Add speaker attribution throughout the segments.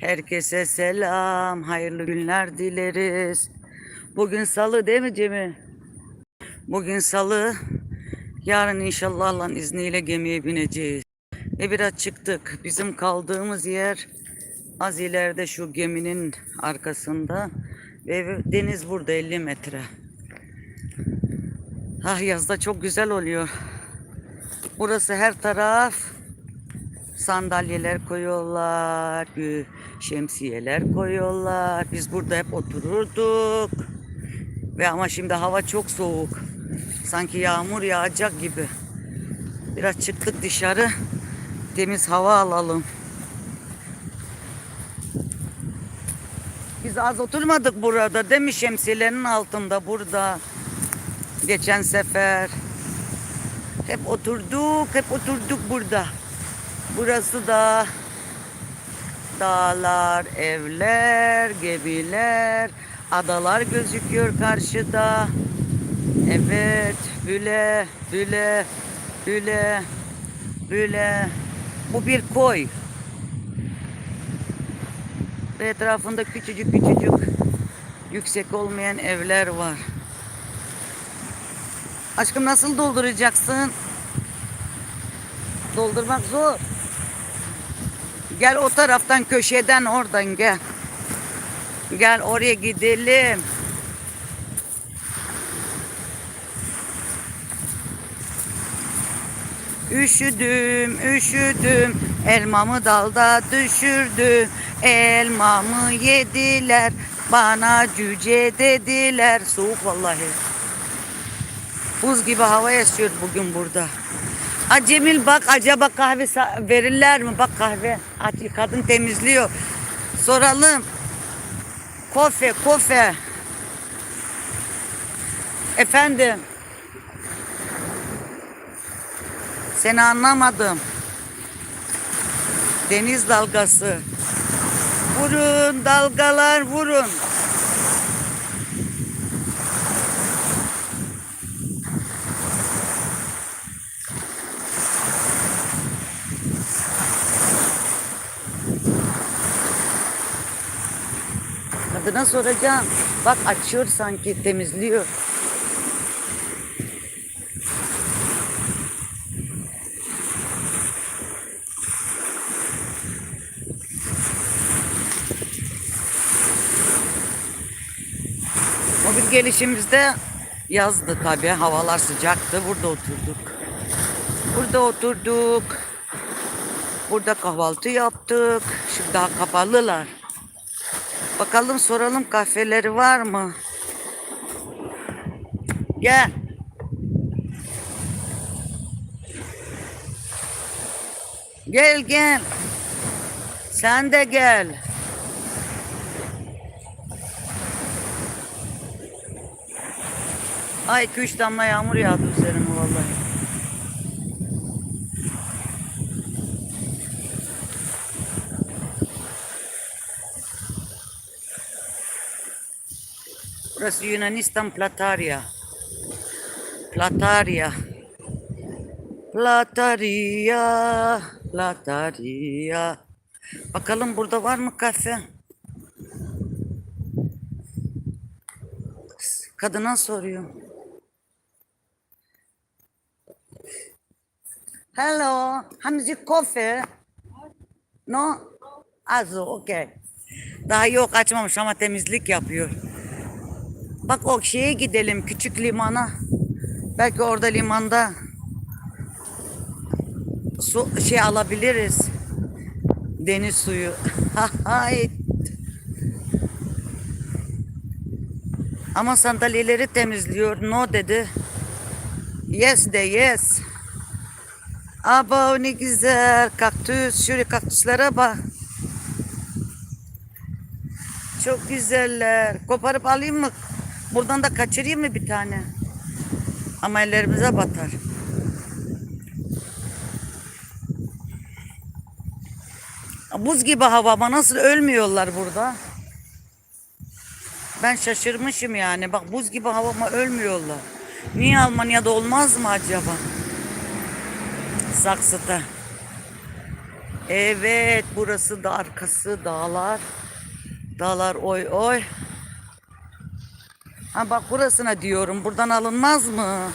Speaker 1: Herkese selam, hayırlı günler dileriz. Bugün salı değil mi Cemil? Bugün salı. Yarın inşallah Allah'ın izniyle gemiye bineceğiz. Ve biraz çıktık. Bizim kaldığımız yer az ileride şu geminin arkasında. Ve deniz burada 50 metre. Ah yazda çok güzel oluyor. Burası her taraf sandalyeler koyuyorlar, gü- şemsiyeler koyuyorlar. Biz burada hep otururduk. Ve ama şimdi hava çok soğuk. Sanki yağmur yağacak gibi. Biraz çıktık dışarı. Temiz hava alalım. Biz az oturmadık burada değil mi şemsiyelerin altında burada. Geçen sefer. Hep oturduk, hep oturduk burada. Burası da dağlar, evler, gemiler, adalar gözüküyor karşıda. Evet, büle, büle, büle, büle. Bu bir koy. Ve etrafında küçücük küçücük yüksek olmayan evler var. Aşkım nasıl dolduracaksın? Doldurmak zor. Gel o taraftan köşeden oradan gel. Gel oraya gidelim. Üşüdüm, üşüdüm. Elmamı dalda düşürdü. Elmamı yediler. Bana cüce dediler. Soğuk vallahi. Buz gibi hava esiyor bugün burada. Ha Cemil bak acaba kahve verirler mi? Bak kahve. Aç, kadın temizliyor. Soralım. Kofe, kofe. Efendim. Seni anlamadım. Deniz dalgası. Vurun dalgalar vurun. Kadına soracağım. Bak açıyor sanki temizliyor. O bir gelişimizde yazdı tabii. Havalar sıcaktı. Burada oturduk. Burada oturduk. Burada kahvaltı yaptık. Şimdi daha kapalılar. Bakalım soralım kahveleri var mı? Gel. Gel gel. Sen de gel. Ay iki damla yağmur yağdı üzerime vallahi. Burası Yunanistan Platarya. Platarya. Platarya. Platarya. Bakalım burada var mı kafe? Kadına soruyor. Hello, Hamzi coffee? No? Also, okay. Daha yok açmamış ama temizlik yapıyor. Bak o şeye gidelim küçük limana. Belki orada limanda su şey alabiliriz. Deniz suyu. Ama sandalyeleri temizliyor. No dedi. Yes de yes. Aba ne güzel. Kaktüs. Şöyle kaktüslere bak. Çok güzeller. Koparıp alayım mı? Buradan da kaçırayım mı bir tane? Ama ellerimize batar. Buz gibi hava ama nasıl ölmüyorlar burada? Ben şaşırmışım yani. Bak buz gibi hava ama ölmüyorlar. Niye Almanya'da olmaz mı acaba? Saksıda. Evet burası da arkası dağlar. Dağlar oy oy. Ha bak burasına diyorum. Buradan alınmaz mı?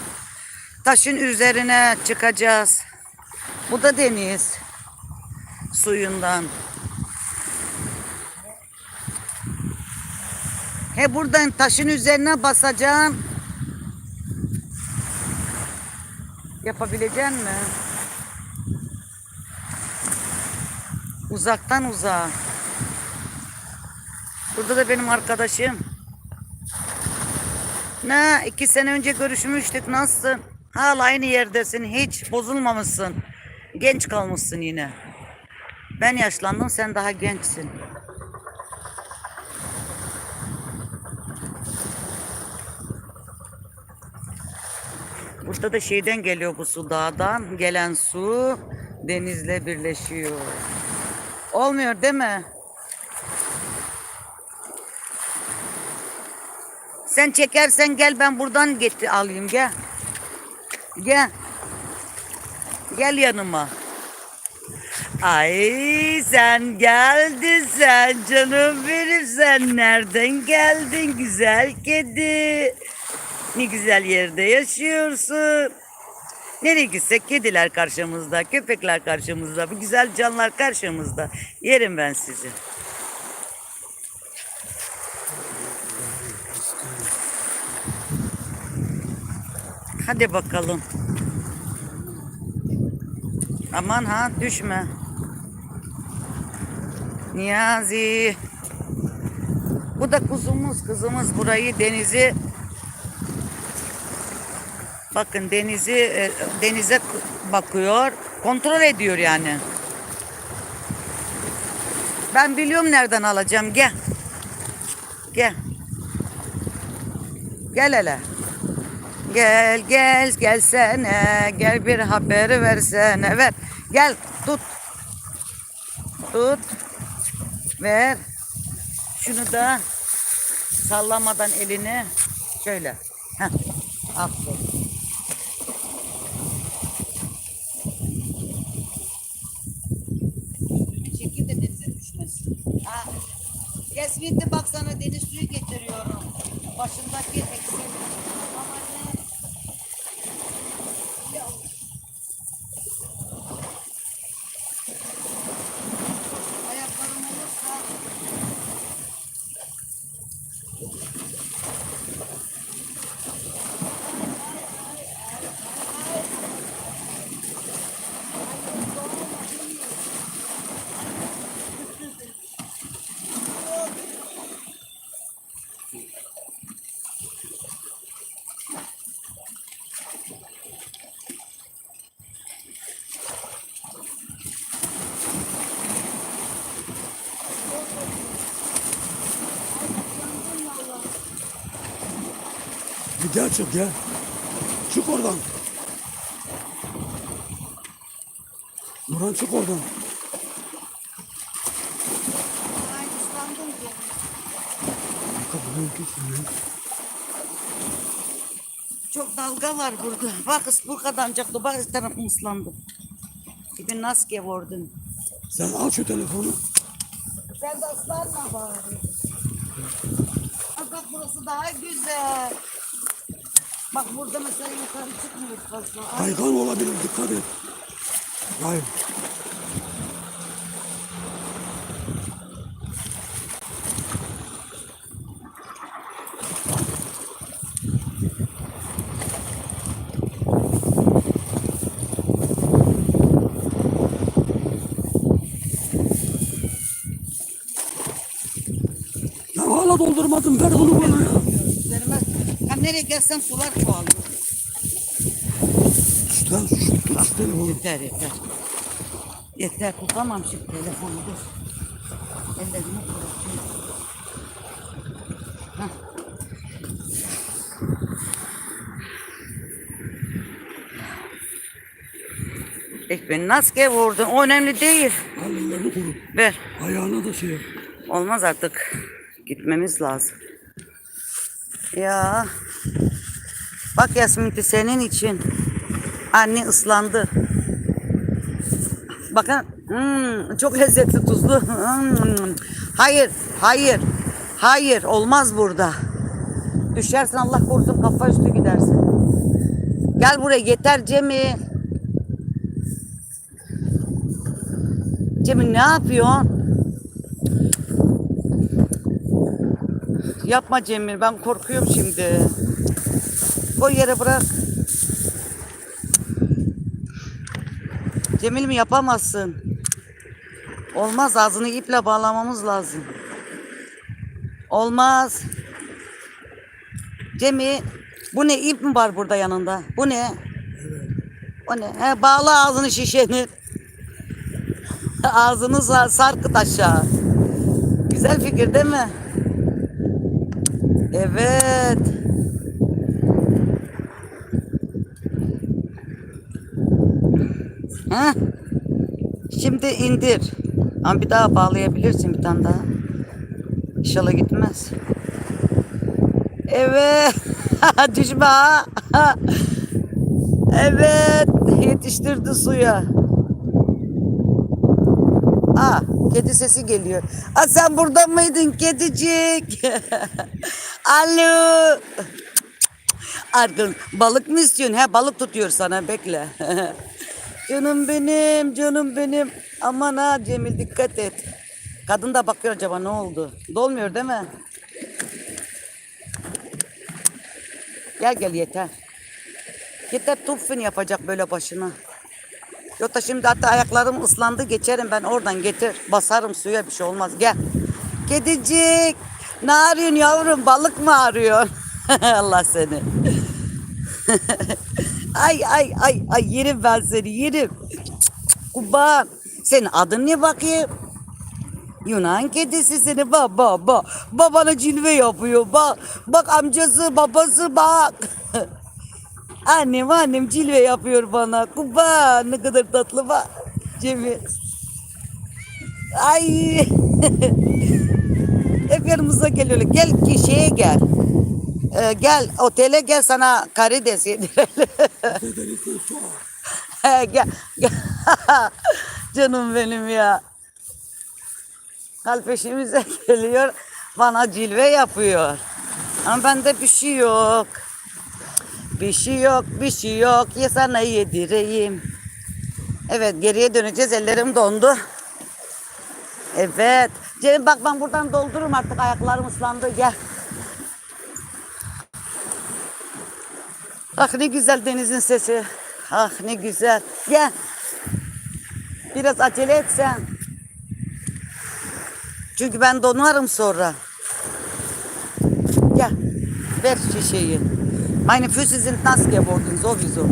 Speaker 1: Taşın üzerine çıkacağız. Bu da deniz. Suyundan. He buradan taşın üzerine basacaksın. Yapabilecek mi? Uzaktan uzağa. Burada da benim arkadaşım. Ne? iki sene önce görüşmüştük. Nasılsın? Hala aynı yerdesin. Hiç bozulmamışsın. Genç kalmışsın yine. Ben yaşlandım. Sen daha gençsin. Burada da şeyden geliyor bu su dağdan. Gelen su denizle birleşiyor. Olmuyor değil mi? Sen çekersen gel ben buradan getir alayım gel. Gel. Gel yanıma. Ay sen geldin sen canım benim sen nereden geldin güzel kedi. Ne güzel yerde yaşıyorsun. Nereye gitsek kediler karşımızda, köpekler karşımızda, bu güzel canlar karşımızda. Yerim ben sizi. Hadi bakalım. Aman ha düşme. Niyazi. Bu da kuzumuz, kızımız burayı denizi Bakın denizi e, denize bakıyor, kontrol ediyor yani. Ben biliyorum nereden alacağım. Gel. Gel. Gel hele. Gel gel gelsene. Gel bir haber versene. Ver. Gel tut. Tut. Ver. Şunu da sallamadan elini şöyle. Heh. Aferin. Çekil de denize düşmesin. Ha. Yes bitti bak sana deniz suyu getiriyorum. Başındaki eksik.
Speaker 2: Gel çık gel. Çık oradan. Nurhan çık oradan.
Speaker 1: Ay ıslandım ki.
Speaker 2: Kapıdan gitsin
Speaker 1: Çok dalga var burada. Bak bu kadarcık bak tarafım ıslandı. Gibi nasıl geworden.
Speaker 2: Sen al şu telefonu.
Speaker 1: Sen de ıslanma bari. Bak burası daha güzel. Bak burada mesela yukarı çıkmıyor fazla. Ay,
Speaker 2: Kaygan olabilir dikkat et. Hayır. Ya hala doldurmadım ver bunu bana ya.
Speaker 1: Ben nereye gelsem sular çoğalıyor.
Speaker 2: Sen şu tut şu telefonu.
Speaker 1: Yeter yeter. Yeter tutamam şu telefonu dur. Ellerimi. Hah. Ich bin nass geworden. O önemli değil.
Speaker 2: Ellerini kurut.
Speaker 1: Ver.
Speaker 2: Ayağına da şey yap.
Speaker 1: Olmaz artık. Gitmemiz lazım. Ya. Bak Yasmin senin için. Anne ıslandı. Bakın Hmm, çok lezzetli tuzlu. Hmm. Hayır, hayır, hayır olmaz burada. Düşersin Allah korusun kafa üstü gidersin. Gel buraya yeter Cemil. Cemil ne yapıyorsun? Yapma Cemil ben korkuyorum şimdi. Koy yere bırak. Cemil mi yapamazsın? Olmaz ağzını iple bağlamamız lazım. Olmaz. Cemil bu ne ip mi var burada yanında? Bu ne? O ne? He, bağla ağzını şişenin. Ağzını sar, sarkıt aşağı. Güzel fikir değil mi? Evet. Heh. Şimdi indir. Ama bir daha bağlayabilirsin bir tane daha. İnşallah gitmez. Evet. Düşme ha. evet. Yetiştirdi suya. Aa, kedi sesi geliyor. Aa, sen burada mıydın kedicik? Alo. Arkın balık mı istiyorsun? He balık tutuyor sana bekle. canım benim, canım benim. Aman ha Cemil dikkat et. Kadın da bakıyor acaba ne oldu? Dolmuyor değil mi? Gel gel yeter. Yeter tufin yapacak böyle başına. Yoksa şimdi hatta ayaklarım ıslandı geçerim ben oradan getir. Basarım suya bir şey olmaz gel. Kedicik ne arıyorsun yavrum balık mı arıyorsun? Allah seni. ay ay ay ay yerim ben seni yerim. Kurban. Senin adın ne bakayım? Yunan kedisi seni bak bak bak. Babana cilve yapıyor bak. Bak amcası babası bak. Annem annem cilve yapıyor bana. Kurban ne kadar tatlı bak. Cemil. Ay. Hep yanımıza geliyorlar. Gel ki şeye gel. Ee, gel otele gel sana karides yedirelim. He, gel, gel. Canım benim ya. Kalp peşimize geliyor. Bana cilve yapıyor. Ama bende bir şey yok. Bir şey yok, bir şey yok. Ya sana yedireyim. Evet geriye döneceğiz. Ellerim dondu. Evet. Cem bak ben buradan doldururum artık. Ayaklarım ıslandı. Gel. Ah ne güzel denizin sesi. Ah ne güzel. Gel. Biraz acele et sen. Çünkü ben donarım sonra. Gel. Ver şişeyi. Meine Füße sind nass geworden sowieso.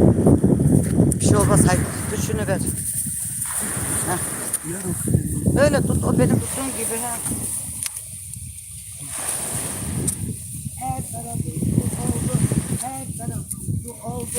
Speaker 1: Bir şey olmaz hayır. Tut şunu ver. Heh. Öyle tut o benim tuttuğum gibi. Ha. Her tarafı oldu. Her tarafı oldu.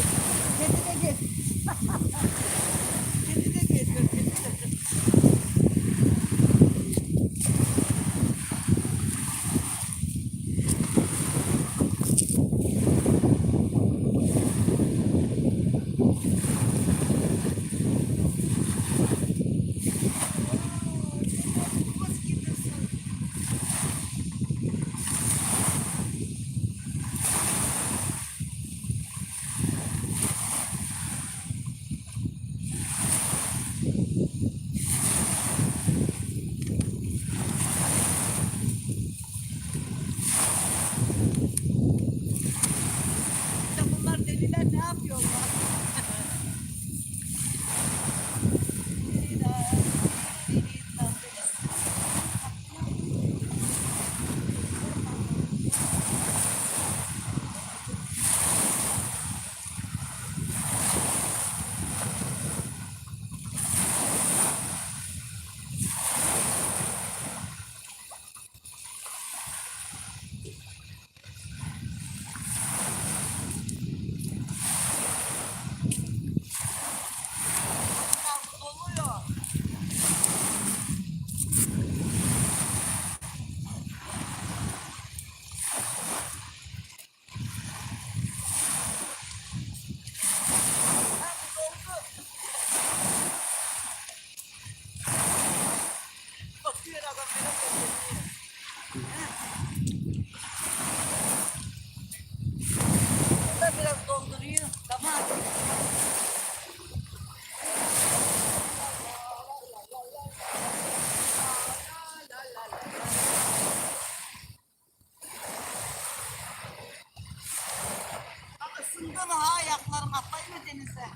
Speaker 1: Mı ha ayaklarım atlayın mı denize?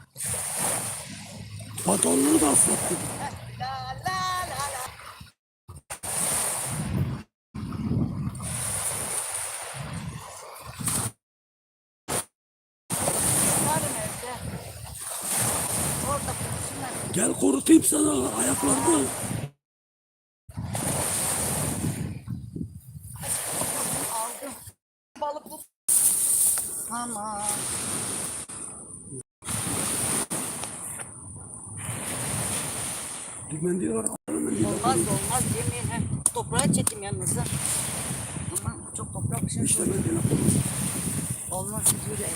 Speaker 2: Pantolonunu da ıslattı.
Speaker 1: La la la la. Varım evde. Orada konuşurlar.
Speaker 2: Gel kurutayım sana ayaklarını.
Speaker 1: Aldım. Balık bu. Tamam.
Speaker 2: Bir mendil var. alın mendil.
Speaker 1: Olmaz yemeğin hem toprağa çekim yanınıza. Ama çok toprak şimdi
Speaker 2: İşte yapalım.
Speaker 1: olmaz böyle.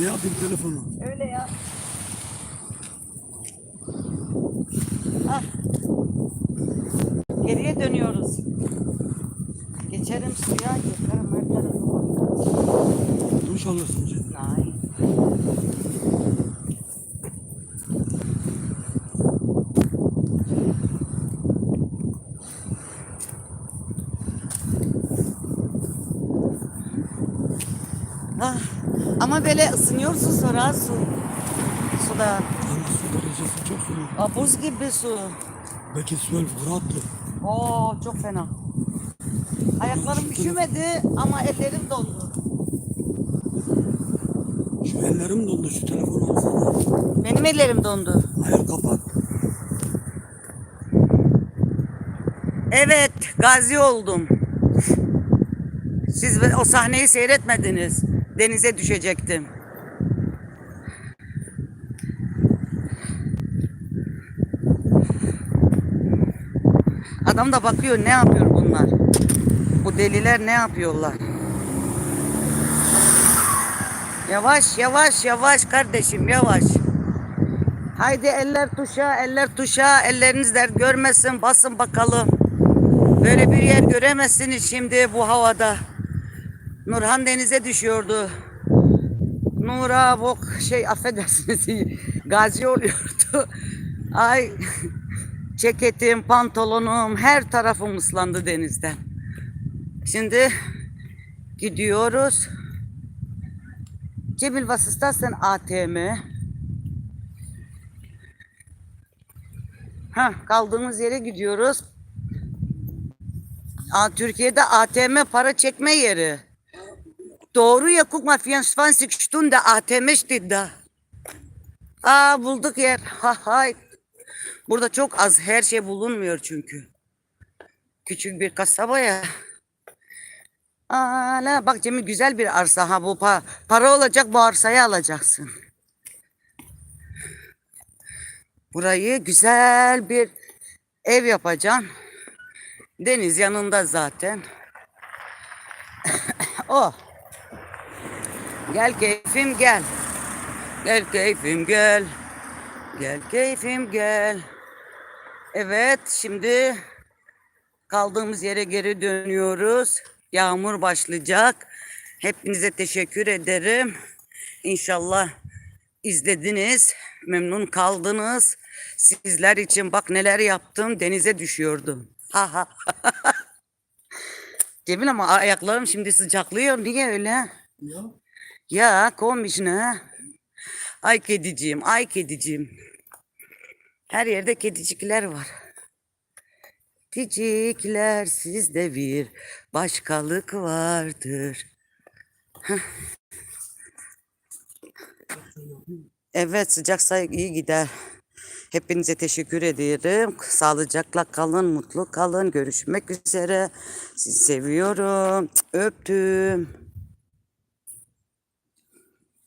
Speaker 2: Ne yapayım telefonu?
Speaker 1: Öyle ya. Ah. Geriye dönüyoruz. Geçerim suya, yıkarım her tarafı.
Speaker 2: Duş alırsın canım.
Speaker 1: Ay. Ah, ama böyle ısınıyorsun sonra su. Suda.
Speaker 2: Ama su derecesi çok soğuk.
Speaker 1: Aa, buz gibi su.
Speaker 2: Belki su rahatlı.
Speaker 1: Oo çok fena. Ayaklarım üşümedi ama ellerim dondu.
Speaker 2: Şu ellerim dondu şu telefonu alsana.
Speaker 1: Benim ellerim dondu.
Speaker 2: Hayır kapat.
Speaker 1: Evet, gazi oldum. Siz o sahneyi seyretmediniz. Denize düşecektim. Adam da bakıyor ne yapıyor bunlar. Bu deliler ne yapıyorlar? Yavaş yavaş yavaş kardeşim yavaş. Haydi eller tuşa, eller tuşa, elleriniz der görmesin, basın bakalım. Böyle bir yer göremezsiniz şimdi bu havada. Nurhan denize düşüyordu. Nura bok şey affedersiniz gazi oluyordu. Ay ceketim, pantolonum, her tarafım ıslandı denizden. Şimdi gidiyoruz. Das denn ATM? Ha, kaldığımız yere gidiyoruz. Aa, Türkiye'de ATM para çekme yeri. Doğru ya guck mal 24 Stunde ATM steht da. Aa bulduk yer. Ha hay. Burada çok az her şey bulunmuyor çünkü. Küçük bir kasaba ya. Aa, la, bak Cemil güzel bir arsa ha bu pa para olacak bu arsayı alacaksın. Burayı güzel bir ev yapacağım. Deniz yanında zaten. o. Gel keyfim gel. Gel keyfim gel. Gel keyfim gel. Evet şimdi kaldığımız yere geri dönüyoruz. Yağmur başlayacak. Hepinize teşekkür ederim. İnşallah izlediniz, memnun kaldınız. Sizler için bak neler yaptım, denize düşüyordum. Ha ha. Cemil ama ayaklarım şimdi sıcaklıyor. Niye öyle?
Speaker 2: Ya.
Speaker 1: Ya komisch ne? Ay kediciğim, ay kediciğim. Her yerde kedicikler var. Kedicikler sizde bir başkalık vardır. Evet sıcaksa iyi gider. Hepinize teşekkür ederim. Sağlıcakla kalın, mutlu kalın. Görüşmek üzere. Sizi seviyorum. Öptüm.